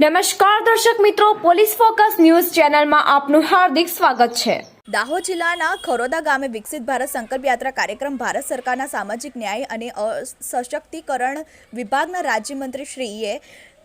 નમસ્કાર દર્શક મિત્રો, પોલીસ ફોકસ ન્યૂઝ ચેનલમાં આપનું હાર્દિક સ્વાગત છે. દાહોદ જિલ્લાના ખરોદા ગામે વિકસિત ભારત સંકલ્પ યાત્રા કાર્યક્રમ ભારત સરકારના સામાજિક ન્યાય અને સશક્તિકરણ વિભાગના રાજ્યમંત્રી શ્રીએ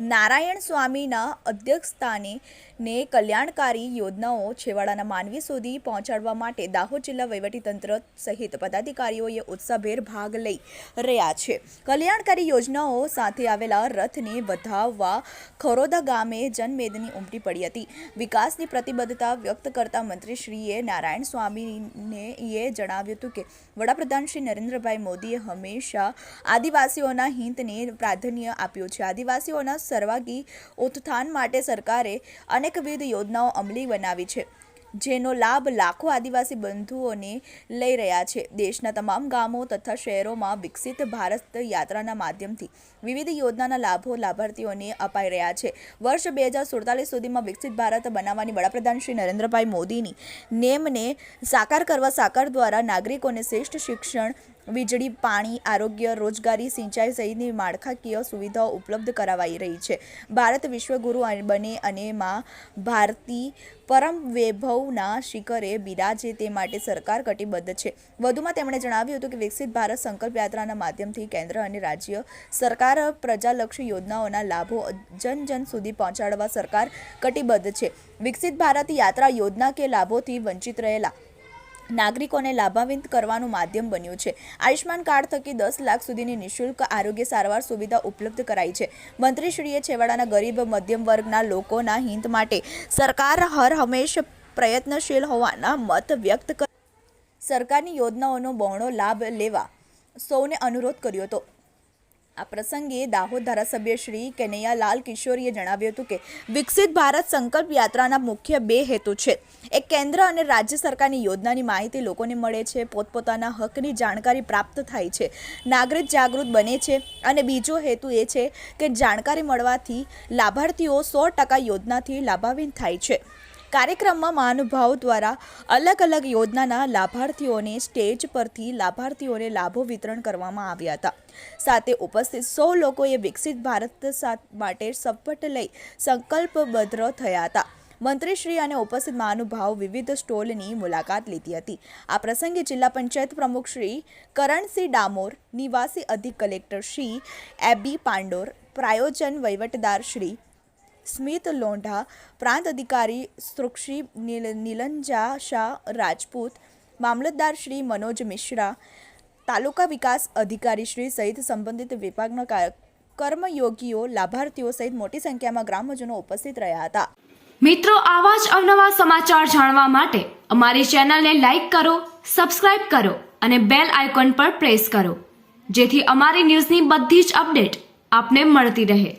નારાયણ સ્વામીના અધ્યક્ષસ્થાને ને કલ્યાણકારી યોજનાઓ છેવાડાના માનવી સુધી પહોંચાડવા માટે દાહોદ જિલ્લા વહીવટીતંત્ર સહિત પદાધિકારીઓએ ઉત્સાહભેર ભાગ લઈ રહ્યા છે. કલ્યાણકારી યોજનાઓ સાથે આવેલા રથને વધાવવા ખરોદા ગામે જનમેદની ઉમટી પડી હતી. વિકાસની પ્રતિબદ્ધતા વ્યક્ત કરતા મંત્રીશ્રીએ નારાયણ સ્વામીને એ જણાવ્યું હતું કે, વડાપ્રધાન શ્રી નરેન્દ્રભાઈ મોદીએ હંમેશા આદિવાસીઓના હિતને પ્રાધાન્ય આપ્યું છે. આદિવાસીઓના સર્વાગી ઉત્થાન માટે સરકારે અનેકવિધ યોજનાઓ અમલી બનાવી છે, જેનો લાભ લાખો આદિવાસી બંધુઓને લઈ રહ્યા છે. દેશના તમામ ગામો તથા શહેરોમાં વિકસિત ભારત યાત્રાના માધ્યમથી વિવિધ યોજનાના લાભો લાભાર્થીઓને અપાઈ રહ્યા છે. વર્ષ બે હજાર સુડતાલીસ સુધીમાં વિકસિત ભારત બનાવવાની વડાપ્રધાન શ્રી નરેન્દ્રભાઈ મોદીની નેમને સાકાર કરવા સાકાર દ્વારા નાગરિકોને શ્રેષ્ઠ શિક્ષણ વીજળી, પાણી, આરોગ્ય, રોજગારી, સિંચાઈ સહિતની માળખાકીય સુવિધાઓ ઉપલબ્ધ કરાવાઈ રહી છે. ભારત વિશ્વગુરુ બને અને માં ભારતી પરમ વૈભવના શિખરે બિરાજે તે માટે સરકાર કટિબદ્ધ છે. વધુમાં તેમણે જણાવ્યું હતું કે વિકસિત ભારત સંકલ્પ યાત્રાના માધ્યમથી કેન્દ્ર અને રાજ્ય સરકાર પ્રજાલક્ષી યોજનાઓના લાભો જન જન સુધી પહોંચાડવા સરકાર કટિબદ્ધ છે. વિકસિત ભારત યાત્રા યોજના કે લાભોથી વંચિત રહેલા નાગરિકોને લાભાન્વિત કરવાનું માધ્યમ બન્યું છે. આયુષ્માન કાર્ડ થકી દસ લાખ સુધીની નિઃશુલ્ક આરોગ્ય સારવાર સુવિધા ઉપલબ્ધ કરાઈ છે. મંત્રીશ્રીએ છેવાડાના ગરીબ મધ્યમ વર્ગના લોકોના હિત માટે સરકાર હર હંમેશ પ્રયત્નશીલ હોવાના મત વ્યક્ત કર સરકારની યોજનાઓનો બહોળો લાભ લેવા સૌને અનુરોધ કર્યો હતો. આ પ્રસંગે દાહોદ ધારાસભ્ય શ્રી કનૈયાલાલ કિશોરીએ જણાવ્યું હતું કે વિકસિત ભારત સંકલ્પ યાત્રાના મુખ્ય બે હેતુ છે. એક કેન્દ્ર અને રાજ્ય સરકારની યોજનાની માહિતી લોકોને મળે છે, પોતપોતાના હકની જાણકારી પ્રાપ્ત થાય છે, નાગરિક જાગૃત બને છે અને બીજો હેતુ એ છે કે જાણકારી મળવાથી લાભાર્થીઓ સો ટકા યોજનાથી લાભાન્વિત થાય છે. કાર્યક્રમમાં મહાનુભાવ દ્વારા અલગ અલગ યોજનાના લાભાર્થીઓને સ્ટેજ પરથી લાભાર્થીઓને લાભો વિતરણ કરવામાં આવ્યા હતા. સાથે ઉપસ્થિત સૌ લોકોએ વિકસિત ભારત માટે શપથ લઈ સંકલ્પબદ્ધ થયા હતા. મંત્રીશ્રી અને ઉપસ્થિત મહાનુભાવ વિવિધ સ્ટોલની મુલાકાત લીધી હતી. આ પ્રસંગે જિલ્લા પંચાયત પ્રમુખ શ્રી કરણસિંહ ડામોર, નિવાસી અધિક collector Shri A B Pandor, પ્રાયોજન વહીવટદાર શ્રી સ્મિત લોંઢા, પ્રાંત અધિકારી સુક્ષી નીલ, નીલંજા શાહ રાજપૂત, મામલતદાર શ્રી મનોજ મિશ્રા, તાલુકા વિકાસ અધિકારી શ્રી સહિત સંબંધિત વિભાગના કર્મયોગીઓ, લાભાર્થીઓ સહિત મોટી સંખ્યામાં ગ્રામજનો ઉપસ્થિત રહ્યા હતા. મિત્રો, આવા જ અવનવા સમાચાર જાણવા માટે અમારી ચેનલને લાઇક કરો, સબસ્ક્રાઇબ કરો અને બેલ આઇકોન પર પ્રેસ કરો, જેથી અમારી ન્યૂઝની બધી જ અપડેટ આપને મળતી રહે.